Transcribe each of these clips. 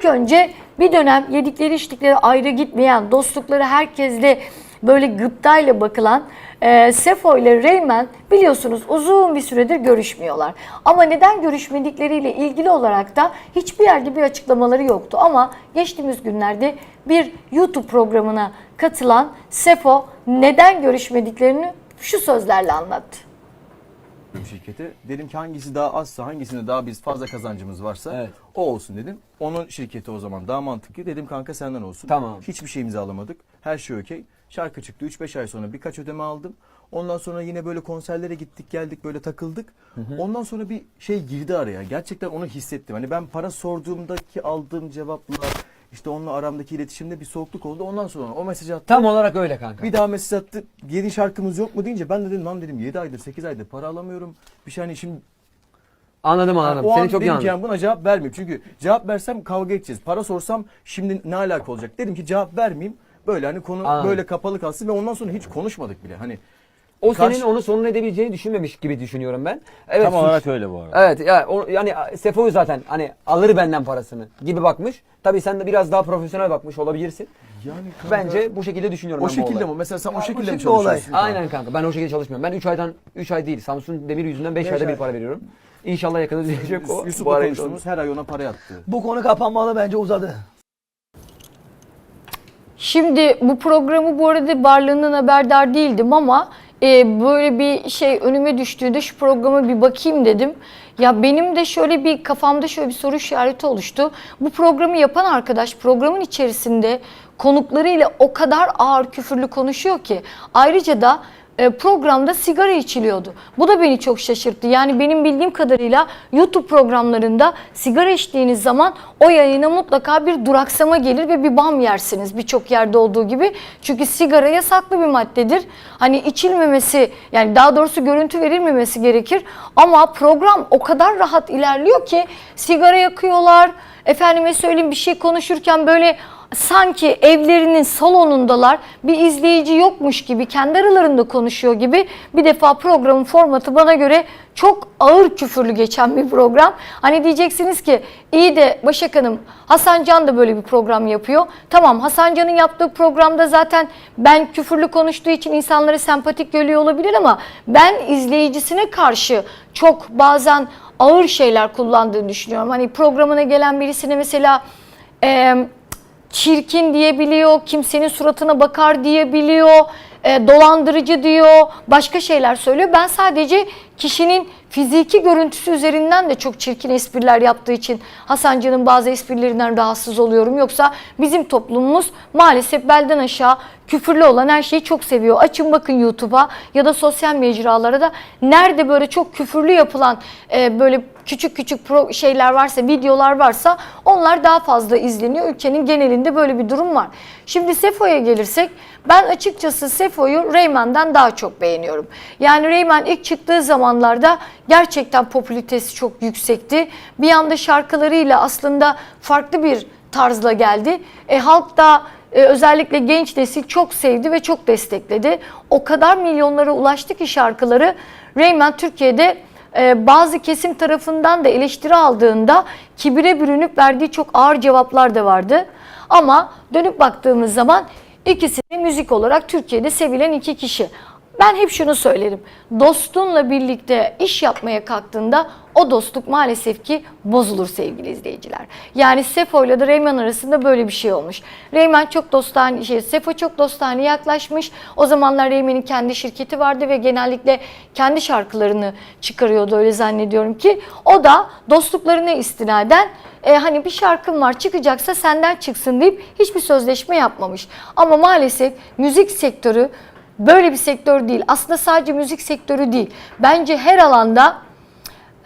İlk önce bir dönem yedikleri içtikleri ayrı gitmeyen, dostlukları herkesle böyle gıptayla bakılan e, Sefo ile Reymen biliyorsunuz uzun bir süredir görüşmüyorlar. Ama neden görüşmedikleriyle ilgili olarak da hiçbir yerde bir açıklamaları yoktu. Ama geçtiğimiz günlerde bir YouTube programına katılan Sefo neden görüşmediklerini şu sözlerle anlattı. Şirkete. Dedim ki hangisi daha azsa, hangisinde daha biz fazla kazancımız varsa Evet. o olsun dedim. Onun şirketi o zaman daha mantıklı. Dedim kanka senden olsun. Tamam. Hiçbir şey imzalamadık. Her şey okey. Şarkı çıktı. 3-5 ay sonra birkaç ödeme aldım. Ondan sonra yine böyle konserlere gittik geldik böyle takıldık. Ondan sonra bir şey girdi araya. Gerçekten onu hissettim. Hani ben para sorduğumdaki aldığım cevaplar işte onunla aramdaki iletişimde bir soğukluk oldu. Ondan sonra o mesajı attı. Tam olarak öyle kanka. Bir daha mesaj attı. Yeni şarkımız yok mu deyince ben de dedim lan dedim 7 aydır 8 aydır para alamıyorum. Bir şey hani şimdi Anladım anladım. o Seni an çok iyi dedim ki anladım. yani buna cevap vermeyeyim. Çünkü cevap versem kavga edeceğiz. Para sorsam şimdi ne alaka olacak? Dedim ki cevap vermeyeyim. Böyle hani konu Anladım. böyle kapalı kalsın ve ondan sonra hiç konuşmadık bile. Hani O Karşı- senin onu sorun edebileceğini düşünmemiş gibi düşünüyorum ben. Evet. Tam suç- olarak öyle bu arada. Evet ya o, yani Sefo'yu zaten hani alır benden parasını gibi bakmış. Tabii sen de biraz daha profesyonel bakmış olabilirsin. yani kanka, Bence bu şekilde düşünüyorum o ben bu şekilde olayı. mi? Mesela sen o şekilde mi şekilde olay. çalışıyorsun? Aynen kanka. Ben o şekilde çalışmıyorum. Ben 3 aydan 3 ay değil. Samsun Demir yüzünden 5 ayda bir ay. para veriyorum. İnşallah yakında düzelecek o. Bu Yusuf'la arayı konuştuğumuz her ay ona para yattı. Bu konu kapanmalı bence uzadı. Şimdi bu programı bu arada varlığından haberdar değildim ama e, böyle bir şey önüme düştüğünde şu programa bir bakayım dedim. Ya benim de şöyle bir kafamda şöyle bir soru işareti oluştu. Bu programı yapan arkadaş programın içerisinde konuklarıyla o kadar ağır küfürlü konuşuyor ki ayrıca da programda sigara içiliyordu. Bu da beni çok şaşırttı. Yani benim bildiğim kadarıyla YouTube programlarında sigara içtiğiniz zaman o yayına mutlaka bir duraksama gelir ve bir bam yersiniz birçok yerde olduğu gibi. Çünkü sigara yasaklı bir maddedir. Hani içilmemesi yani daha doğrusu görüntü verilmemesi gerekir. Ama program o kadar rahat ilerliyor ki sigara yakıyorlar. Efendime söyleyeyim bir şey konuşurken böyle sanki evlerinin salonundalar bir izleyici yokmuş gibi kendi aralarında konuşuyor gibi bir defa programın formatı bana göre çok ağır küfürlü geçen bir program. Hani diyeceksiniz ki iyi de Başak Hanım Hasan Can da böyle bir program yapıyor. Tamam Hasan Can'ın yaptığı programda zaten ben küfürlü konuştuğu için insanları sempatik görüyor olabilir ama ben izleyicisine karşı çok bazen ağır şeyler kullandığını düşünüyorum. Hani programına gelen birisine mesela... çirkin diyebiliyor, kimsenin suratına bakar diyebiliyor, e, dolandırıcı diyor, başka şeyler söylüyor. Ben sadece kişinin fiziki görüntüsü üzerinden de çok çirkin espriler yaptığı için Hasancı'nın bazı esprilerinden rahatsız oluyorum. Yoksa bizim toplumumuz maalesef belden aşağı küfürlü olan her şeyi çok seviyor. Açın bakın YouTube'a ya da sosyal mecralara da nerede böyle çok küfürlü yapılan e, böyle küçük küçük pro şeyler varsa, videolar varsa onlar daha fazla izleniyor. Ülkenin genelinde böyle bir durum var. Şimdi Sefo'ya gelirsek ben açıkçası Sefo'yu Reymen'den daha çok beğeniyorum. Yani Reymen ilk çıktığı zamanlarda gerçekten popülaritesi çok yüksekti. Bir anda şarkılarıyla aslında farklı bir tarzla geldi. E, halk da e, özellikle genç nesil çok sevdi ve çok destekledi. O kadar milyonlara ulaştı ki şarkıları Reymen Türkiye'de e, bazı kesim tarafından da eleştiri aldığında kibire bürünüp verdiği çok ağır cevaplar da vardı. Ama dönüp baktığımız zaman ikisi de müzik olarak Türkiye'de sevilen iki kişi. Ben hep şunu söylerim. Dostunla birlikte iş yapmaya kalktığında o dostluk maalesef ki bozulur sevgili izleyiciler. Yani Sefo ile de Reymen arasında böyle bir şey olmuş. Reymen çok dostane, şey, Sefo çok dostane yaklaşmış. O zamanlar Reymen'in kendi şirketi vardı ve genellikle kendi şarkılarını çıkarıyordu öyle zannediyorum ki. O da dostluklarına istinaden e, hani bir şarkım var çıkacaksa senden çıksın deyip hiçbir sözleşme yapmamış. Ama maalesef müzik sektörü böyle bir sektör değil. Aslında sadece müzik sektörü değil. Bence her alanda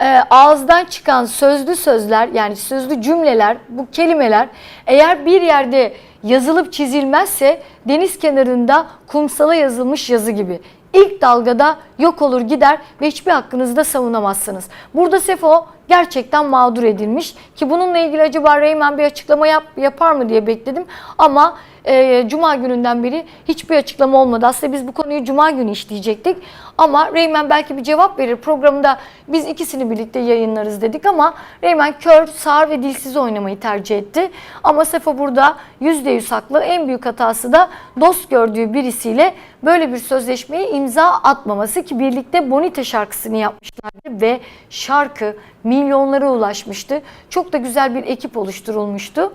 e, ağızdan çıkan sözlü sözler yani sözlü cümleler, bu kelimeler eğer bir yerde yazılıp çizilmezse deniz kenarında kumsala yazılmış yazı gibi. İlk dalgada yok olur gider ve hiçbir hakkınızı da savunamazsınız. Burada Sefo gerçekten mağdur edilmiş. Ki bununla ilgili acaba Reymen bir açıklama yap, yapar mı diye bekledim. Ama e, Cuma gününden beri hiçbir açıklama olmadı. Aslında biz bu konuyu Cuma günü işleyecektik. Ama Reymen belki bir cevap verir. Programda biz ikisini birlikte yayınlarız dedik ama Reymen kör, sağır ve dilsiz oynamayı tercih etti. Ama Sefo burada %100 haklı. En büyük hatası da dost gördüğü birisiyle böyle bir sözleşmeye imza atmaması ki birlikte Bonita şarkısını yapmışlardı ve şarkı milyonlara ulaşmıştı. Çok da güzel bir ekip oluşturulmuştu.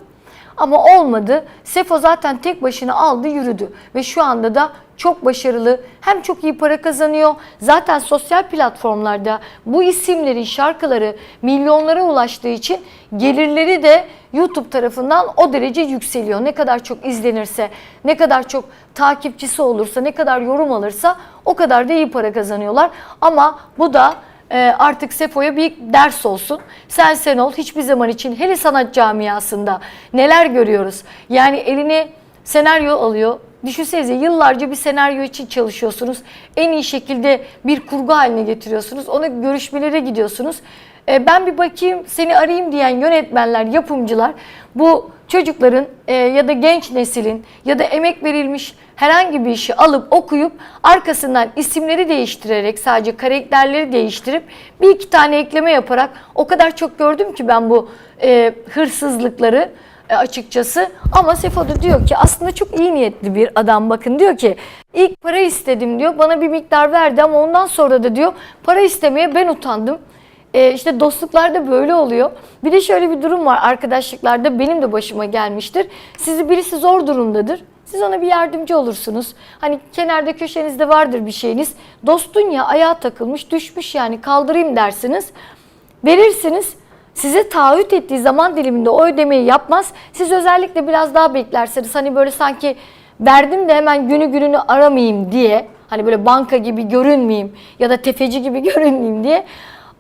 Ama olmadı. Sefo zaten tek başına aldı yürüdü. Ve şu anda da çok başarılı. Hem çok iyi para kazanıyor. Zaten sosyal platformlarda bu isimlerin şarkıları milyonlara ulaştığı için gelirleri de YouTube tarafından o derece yükseliyor. Ne kadar çok izlenirse, ne kadar çok takipçisi olursa, ne kadar yorum alırsa o kadar da iyi para kazanıyorlar. Ama bu da e, artık Sefo'ya bir ders olsun. Sen sen ol hiçbir zaman için hele sanat camiasında neler görüyoruz. Yani eline senaryo alıyor. Düşünsenize yıllarca bir senaryo için çalışıyorsunuz. En iyi şekilde bir kurgu haline getiriyorsunuz. Ona görüşmelere gidiyorsunuz. E, ben bir bakayım seni arayayım diyen yönetmenler, yapımcılar bu çocukların e, ya da genç neslin ya da emek verilmiş herhangi bir işi alıp okuyup arkasından isimleri değiştirerek sadece karakterleri değiştirip bir iki tane ekleme yaparak o kadar çok gördüm ki ben bu e, hırsızlıkları e, açıkçası. Ama Sefo da diyor ki aslında çok iyi niyetli bir adam bakın diyor ki ilk para istedim diyor bana bir miktar verdi ama ondan sonra da diyor para istemeye ben utandım. E, işte dostluklarda böyle oluyor. Bir de şöyle bir durum var arkadaşlıklarda benim de başıma gelmiştir. Sizi birisi zor durumdadır. Siz ona bir yardımcı olursunuz. Hani kenarda köşenizde vardır bir şeyiniz. Dostun ya ayağa takılmış düşmüş yani kaldırayım dersiniz. Verirsiniz. Size taahhüt ettiği zaman diliminde o ödemeyi yapmaz. Siz özellikle biraz daha beklersiniz. Hani böyle sanki verdim de hemen günü gününü aramayayım diye. Hani böyle banka gibi görünmeyeyim ya da tefeci gibi görünmeyeyim diye.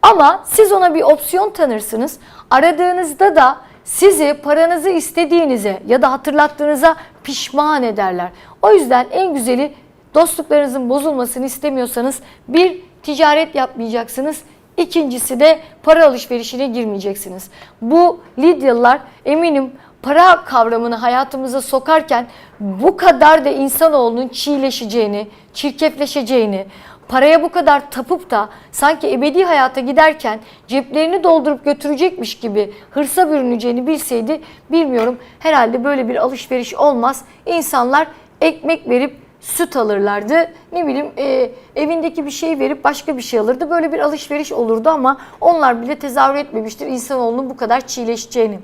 Ama siz ona bir opsiyon tanırsınız. Aradığınızda da sizi paranızı istediğinize ya da hatırlattığınıza pişman ederler. O yüzden en güzeli dostluklarınızın bozulmasını istemiyorsanız bir ticaret yapmayacaksınız. İkincisi de para alışverişine girmeyeceksiniz. Bu Lidyalılar eminim para kavramını hayatımıza sokarken bu kadar da insanoğlunun çiğleşeceğini, çirkefleşeceğini, paraya bu kadar tapıp da sanki ebedi hayata giderken ceplerini doldurup götürecekmiş gibi hırsa bürüneceğini bilseydi bilmiyorum herhalde böyle bir alışveriş olmaz. İnsanlar ekmek verip süt alırlardı. Ne bileyim e, evindeki bir şey verip başka bir şey alırdı. Böyle bir alışveriş olurdu ama onlar bile tezahür etmemiştir insanoğlunun bu kadar çiğleşeceğini.